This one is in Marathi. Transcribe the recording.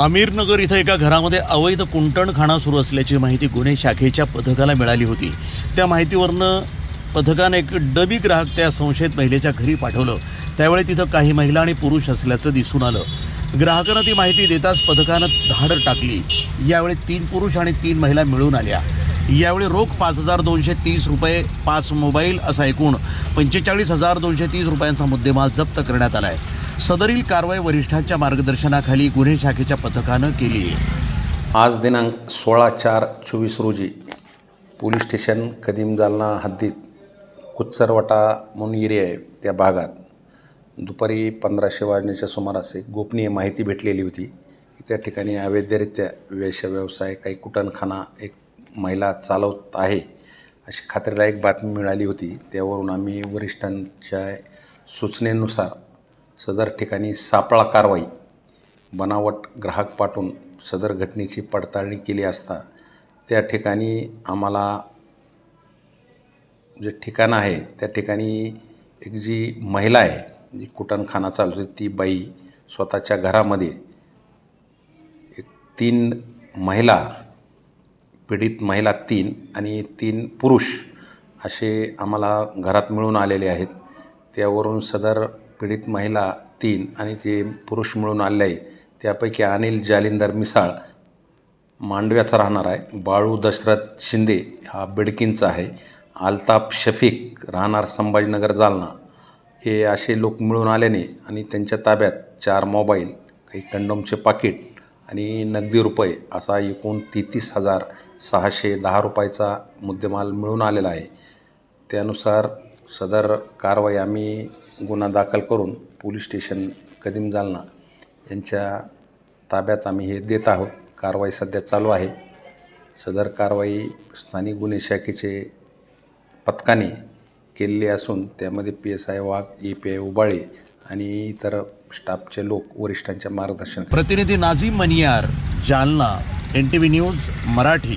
अमीरनगर इथं एका घरामध्ये अवैध कुंटणखाना सुरू असल्याची माहिती गुन्हे शाखेच्या पथकाला मिळाली होती. त्या माहितीवरनं पथकाने एक डबी ग्राहक त्या संशयित महिलेच्या घरी पाठवलं. त्यावेळी तिथं काही महिला आणि पुरुष असल्याचं दिसून आलं. ग्राहकानं ती माहिती देताच पथकानं धाड टाकली. यावेळी तीन पुरुष आणि तीन महिला मिळून आल्या. यावेळी रोख पाच हजार दोनशे तीस रुपये पाच मोबाईल असा एकूण पंचेचाळीस हजार दोनशे तीस रुपयांचा मुद्देमाल जप्त करण्यात आला आहे सदरील कारवाई वरिष्ठांच्या मार्गदर्शनाखाली गुन्हे शाखेच्या पथकानं केली आहे. आज दिनांक सोळा चार चोवीस रोजी पोलीस स्टेशन कदीम जालना हद्दीत कुच्चरवटा म्हणून एरिया आहे त्या भागात. दुपारी पंधराशे वाजण्याच्या सुमारास एक गोपनीय माहिती भेटलेली होती की त्या ठिकाणी अवैधरित्या वेश व्यवसाय काही कुटणखाना एक महिला चालवत आहे अशी खात्रीलायक बातमी मिळाली होती. त्यावरून आम्ही वरिष्ठांच्या सूचनेनुसार सदर ठिकाणी सापळा कारवाई बनावट ग्राहक पाठवून सदर घटनेची पडताळणी केली असता त्या ठिकाणी आम्हाला जे ठिकाण आहे त्या ठिकाणी एक जी महिला आहे जी कुटणखाना चालू ती बाई स्वतःच्या घरामध्ये एक तीन महिला पीडित महिला तीन आणि तीन पुरुष असे आम्हाला घरात मिळून आलेले आहेत. त्यावरून सदर पीडित महिला तीन आणि ते पुरुष मिळून आले आहे त्यापैकी अनिल जालिंदर मिसाळ मांडव्याचा राहणार आहे. बाळू दशरथ शिंदे हा बिडकींचा आहे. आल्ताफ शफीक राहणार संभाजीनगर जालना. हे असे लोक मिळून आल्याने आणि त्यांच्या ताब्यात चार मोबाईल काही कंडोमचे पाकिट आणि नगदी रुपये असा एकूण तेहतीस हजार सहाशे दहा रुपयाचा मुद्देमाल मिळून आलेला आहे. त्यानुसार सदर कारवाई आम्ही गुन्हा दाखल करून पोलीस स्टेशन कदीम जालना यांच्या ताब्यात आम्ही हे देत आहोत. कारवाई सध्या चालू आहे. सदर कारवाई स्थानिक गुन्हे शाखेचे पथकाने केलेली असून त्यामध्ये P S I Wagh A P I Ubale आणि इतर स्टाफचे लोक वरिष्ठांच्या मार्गदर्शन प्रतिनिधी Nazim Maniyar Jalna N T V news Marathi.